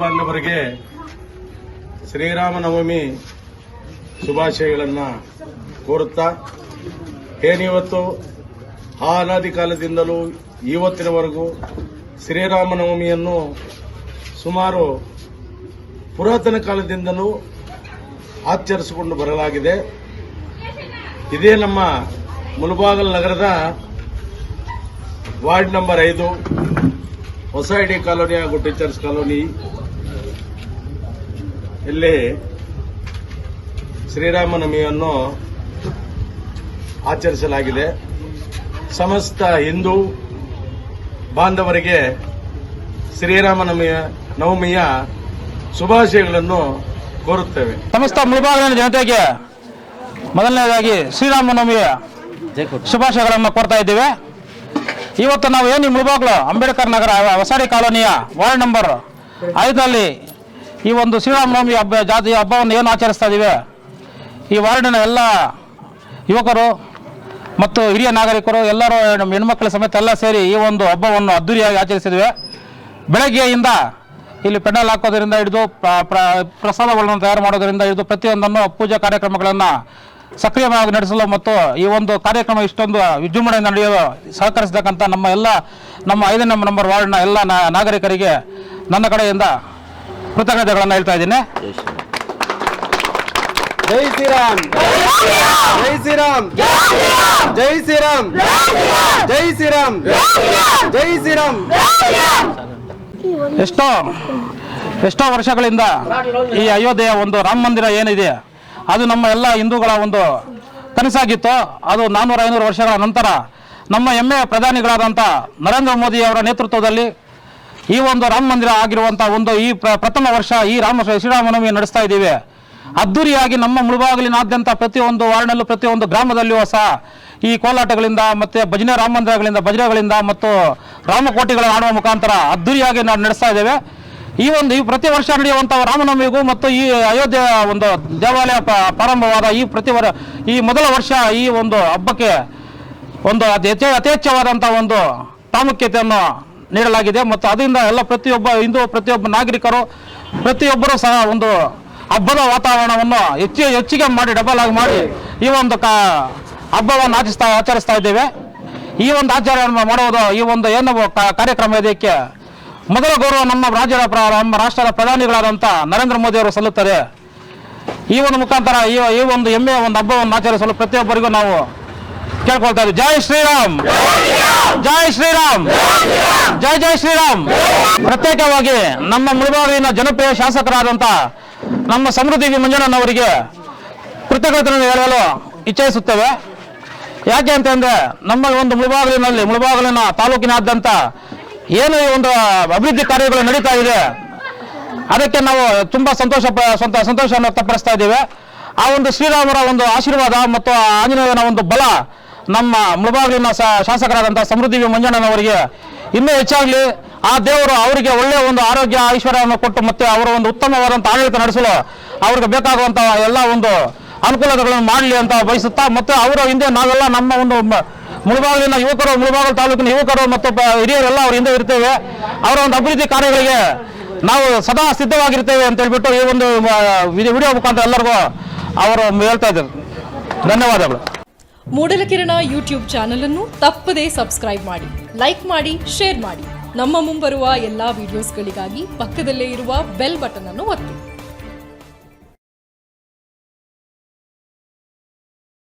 ಬಾಂಧವರಿಗೆ ಶ್ರೀರಾಮನವಮಿ ಶುಭಾಶಯಗಳನ್ನು ಕೋರುತ್ತಾ ಏನಿವತ್ತು ಆ ಅನಾದಿ ಕಾಲದಿಂದಲೂ ಇವತ್ತಿನವರೆಗೂ ಶ್ರೀರಾಮನವಮಿಯನ್ನು ಸುಮಾರು ಪುರಾತನ ಕಾಲದಿಂದಲೂ ಆಚರಿಸಿಕೊಂಡು ಬರಲಾಗಿದೆ. ಇದೇ ನಮ್ಮ ಮುಳಬಾಗಲ್ ನಗರದ ವಾರ್ಡ್ ನಂಬರ್ ಐದು. ಹೊಸ ಐಡಿ ಕಾಲೋನಿ ಹಾಗೂ ಟೀಚರ್ಸ್ ಕಾಲೋನಿ. ಇಲ್ಲಿ ಶ್ರೀರಾಮನವಮಿಯನ್ನು ಆಚರಿಸಲಾಗಿದೆ. ಸಮಸ್ತ ಹಿಂದೂ ಬಾಂಧವರಿಗೆ ಶ್ರೀರಾಮನವಮಿಯ ನವಮಿಯ ಶುಭಾಶಯಗಳನ್ನು ಕೋರುತ್ತೇವೆ. ಸಮಸ್ತ ಮುಳಬಾಗಿಲಿನ ಜನತೆಗೆ ಮೊದಲನೇದಾಗಿ ಶ್ರೀರಾಮನವಮಿಯ ಶುಭಾಶಯಗಳನ್ನು ಕೋರ್ತಾ ಇದ್ದೇವೆ. ಇವತ್ತು ನಾವು ಏನು ಮುಳುಬಾಗ್ಲು? ಅಂಬೇಡ್ಕರ್ ನಗರ ಹೊಸಾರಿ ಕಾಲೋನಿಯ ವಾರ್ಡ್ ನಂಬರ್ ಐದರಲ್ಲಿ ಈ ಒಂದು ಶ್ರೀರಾಮನವಮಿ ಹಬ್ಬ, ಜಾತಿ ಹಬ್ಬವನ್ನು ಏನು ಆಚರಿಸ್ತಾ ಇದ್ದೀವಿ ಈ ವಾರ್ಡಿನ ಎಲ್ಲ ಯುವಕರು ಮತ್ತು ಹಿರಿಯ ನಾಗರಿಕರು, ಎಲ್ಲರೂ ನಮ್ಮ ಹೆಣ್ಮಕ್ಳ ಸಮೇತ ಎಲ್ಲ ಸೇರಿ ಈ ಒಂದು ಹಬ್ಬವನ್ನು ಅದ್ದೂರಿಯಾಗಿ ಆಚರಿಸಿದ್ವಿ. ಬೆಳಗ್ಗೆಯಿಂದ ಇಲ್ಲಿ ಪೆಂಡಲ್ ಹಾಕೋದ್ರಿಂದ ಹಿಡಿದು ಪ್ರ- ಪ್ರ- ಪ್ರಸಾದಗಳನ್ನು ತಯಾರು ಮಾಡೋದರಿಂದ ಹಿಡಿದು ಪ್ರತಿಯೊಂದನ್ನು ಪೂಜಾ ಕಾರ್ಯಕ್ರಮಗಳನ್ನು ಸಕ್ರಿಯವಾಗಿ ನಡೆಸಲು ಮತ್ತು ಈ ಒಂದು ಕಾರ್ಯಕ್ರಮ ಇಷ್ಟೊಂದು ವಿಜೃಂಭಣೆಯಿಂದ ನಡೆಯಲು ಸಹಕರಿಸತಕ್ಕಂಥ ನಮ್ಮ ಎಲ್ಲ ನಮ್ಮ ಐದನೇ ನಂಬರ್ ವಾರ್ಡ್ನ ಎಲ್ಲ ನಾಗರಿಕರಿಗೆ ನನ್ನ ಕಡೆಯಿಂದ ಕೃತಜ್ಞತೆಗಳನ್ನು ಹೇಳ್ತಾ ಇದ್ದೀನಿ. ಜೈ ಶ್ರೀರಾಮ್. ಜೈ ಶ್ರೀರಾಮ್. ಜೈ ಶ್ರೀರಾಮ್. ಜೈ ಶ್ರೀರಾಮ್. ಜೈ ಶ್ರೀರಾಮ್. ಎಷ್ಟೋ ಎಷ್ಟೋ ವರ್ಷಗಳಿಂದ ಈ ಅಯೋಧ್ಯೆಯ ಒಂದು ರಾಮ ಮಂದಿರ ಏನಿದೆ ಅದು ನಮ್ಮ ಎಲ್ಲ ಹಿಂದೂಗಳ ಒಂದು ಕನಸಾಗಿತ್ತು. ಅದು ನಾನ್ನೂರ ಐನೂರು ವರ್ಷಗಳ ನಂತರ ನಮ್ಮ ಹೆಮ್ಮೆಯ ಪ್ರಧಾನಿಗಳಾದಂಥ ನರೇಂದ್ರ ಮೋದಿ ಅವರ ನೇತೃತ್ವದಲ್ಲಿ ಈ ಒಂದು ರಾಮ ಮಂದಿರ ಆಗಿರುವಂಥ ಒಂದು ಈ ಪ್ರ- ಪ್ರಥಮ ವರ್ಷ ಈ ರಾಮ ಶ್ರೀರಾಮನವಮಿ ನಡೆಸ್ತಾ ಇದ್ದೀವಿ. ಅದ್ದೂರಿಯಾಗಿ ನಮ್ಮ ಮುಳುಬಾಗಿಲಿನಾದ್ಯಂತ ಪ್ರತಿಯೊಂದು ವಾರ್ಡ್ನಲ್ಲೂ ಪ್ರತಿಯೊಂದು ಗ್ರಾಮದಲ್ಲಿಯೂ ಸಹ ಈ ಕೋಲಾಟಗಳಿಂದ ಮತ್ತು ಭಜನೆ ರಾಮ ಮಂದಿರಗಳಿಂದ ಭಜನೆಗಳಿಂದ ಮತ್ತು ರಾಮಕೋಟಿಗಳ ಆಡುವ ಮುಖಾಂತರ ಅದ್ದೂರಿಯಾಗಿ ನಾವು ನಡೆಸ್ತಾ ಇದ್ದೇವೆ. ಈ ಒಂದು ಈ ಪ್ರತಿ ವರ್ಷ ನಡೆಯುವಂಥ ರಾಮನವಮಿಗೂ ಮತ್ತು ಈ ಅಯೋಧ್ಯೆ ಒಂದು ದೇವಾಲಯ ಪ್ರಾರಂಭವಾದ ಈ ಪ್ರತಿ ಈ ಮೊದಲ ವರ್ಷ ಈ ಒಂದು ಹಬ್ಬಕ್ಕೆ ಒಂದು ಅತಿ ಯಥೇಚ್ಛವಾದಂಥ ಒಂದು ಪ್ರಾಮುಖ್ಯತೆಯನ್ನು ನೀಡಲಾಗಿದೆ ಮತ್ತು ಅದರಿಂದ ಎಲ್ಲ ಪ್ರತಿಯೊಬ್ಬ ಹಿಂದೂ, ಪ್ರತಿಯೊಬ್ಬ ನಾಗರಿಕರು, ಪ್ರತಿಯೊಬ್ಬರು ಸಹ ಒಂದು ಹಬ್ಬದ ವಾತಾವರಣವನ್ನು ಹೆಚ್ಚು ಹೆಚ್ಚಿಗೆ ಮಾಡಿ ಡಬಲ್ ಆಗಿ ಮಾಡಿ ಈ ಒಂದು ಕಾ ಹಬ್ಬವನ್ನು ಆಚರಿಸ್ತಾ ಆಚರಿಸ್ತಾ ಇದ್ದೇವೆ. ಈ ಒಂದು ಆಚರಣೆ ಮಾಡುವುದು ಈ ಒಂದು ಏನು ಕಾರ್ಯಕ್ರಮ ಇದಕ್ಕೆ ಮೊದಲ ಗೌರವ ನಮ್ಮ ರಾಜ್ಯದ ನಮ್ಮ ರಾಷ್ಟ್ರದ ಪ್ರಧಾನಿಗಳಾದಂಥ ನರೇಂದ್ರ ಮೋದಿ ಅವರು ಸಲ್ಲುತ್ತಾರೆ. ಈ ಒಂದು ಮುಖಾಂತರ ಈ ಈ ಒಂದು ಹೆಮ್ಮೆಯ ಒಂದು ಹಬ್ಬವನ್ನು ಆಚರಿಸಲು ಪ್ರತಿಯೊಬ್ಬರಿಗೂ ನಾವು ಕೇಳ್ಕೊಳ್ತಾ ಇದ್ದೀವಿ. ಜೈ ಶ್ರೀರಾಮ್! ಜೈ ಶ್ರೀರಾಮ್! ಜೈ ಜೈ ಶ್ರೀರಾಮ್! ಪ್ರತ್ಯೇಕವಾಗಿ ನಮ್ಮ ಮುಳಬಾಗಿಲಿನ ಜನಪ್ರಿಯ ಶಾಸಕರಾದಂಥ ನಮ್ಮ ಸಮೃದ್ಧಿ ಅವರಿಗೆ ಕೃತಜ್ಞತೆಯನ್ನು ಹೇಳಲು ಇಚ್ಛಿಸುತ್ತೇವೆ. ಯಾಕೆ ಅಂತಂದ್ರೆ ನಮ್ಮ ಒಂದು ಮುಳಬಾಗಿಲಿನಲ್ಲಿ ಮುಳಬಾಗಿಲಿನ ತಾಲೂಕಿನಾದ್ಯಂತ ಏನು ಒಂದು ಅಭಿವೃದ್ಧಿ ಕಾರ್ಯಗಳು ನಡೀತಾ ಇದೆ, ಅದಕ್ಕೆ ನಾವು ತುಂಬಾ ಸಂತೋಷ ಸ್ವಂತ ಸಂತೋಷವನ್ನು ವ್ಯಕ್ತಪಡಿಸ್ತಾ ಇದ್ದೇವೆ. ಆ ಒಂದು ಶ್ರೀರಾಮರ ಒಂದು ಆಶೀರ್ವಾದ ಮತ್ತು ಆಂಜನೇಯನ ಒಂದು ಬಲ ನಮ್ಮ ಮುಳಬಾಗಿಲಿನ ಶಾಸಕರಾದಂಥ ಸಮೃದ್ಧಿ ಮಂಜಣ್ಣನವರಿಗೆ ಇನ್ನೂ ಹೆಚ್ಚಾಗಲಿ. ಆ ದೇವರು ಅವರಿಗೆ ಒಳ್ಳೆಯ ಒಂದು ಆರೋಗ್ಯ, ಐಶ್ವರ್ಯವನ್ನು ಕೊಟ್ಟು ಮತ್ತೆ ಅವರ ಒಂದು ಉತ್ತಮವಾದಂಥ ಆಡಳಿತ ನಡೆಸಲು ಅವ್ರಿಗೆ ಬೇಕಾಗುವಂಥ ಎಲ್ಲ ಒಂದು ಅನುಕೂಲತೆಗಳನ್ನು ಮಾಡಲಿ ಅಂತ ಬಯಸುತ್ತಾ ಮತ್ತು ಅವರ ಹಿಂದೆ ನಾವೆಲ್ಲ ನಮ್ಮ ಒಂದು ಮುಳಬಾಗಿಲಿನ ಯುವಕರು, ಮುಳಬಾಗಲು ತಾಲೂಕಿನ ಯುವಕರು ಮತ್ತು ಹಿರಿಯರೆಲ್ಲ ಅವ್ರ ಹಿಂದೆ ಇರ್ತೇವೆ. ಅವರ ಒಂದು ಅಭಿವೃದ್ಧಿ ಕಾರ್ಯಗಳಿಗೆ ನಾವು ಸದಾ ಸಿದ್ಧವಾಗಿರ್ತೇವೆ ಅಂತ ಹೇಳ್ಬಿಟ್ಟು ಈ ಒಂದು ವಿಡಿಯೋ ಮುಖಾಂತರ ಎಲ್ಲರಿಗೂ ಅವರು ಹೇಳ್ತಾ ಇದ್ದಾರೆ. ಧನ್ಯವಾದಗಳು. ಮೂಡಲಕಿರಣ ಯೂಟ್ಯೂಬ್ ಚಾನೆಲ್ ಅನ್ನು ತಪ್ಪದೇ ಸಬ್ಸ್ಕ್ರೈಬ್ ಮಾಡಿ, ಲೈಕ್ ಮಾಡಿ, ಶೇರ್ ಮಾಡಿ. ನಮ್ಮ ಮುಂಬರುವ ಎಲ್ಲಾ ವಿಡಿಯೋಸ್ಗಳಿಗಾಗಿ ಪಕ್ಕದಲ್ಲೇ ಇರುವ ಬೆಲ್ ಬಟನ್ ಅನ್ನು ಒತ್ತಿ.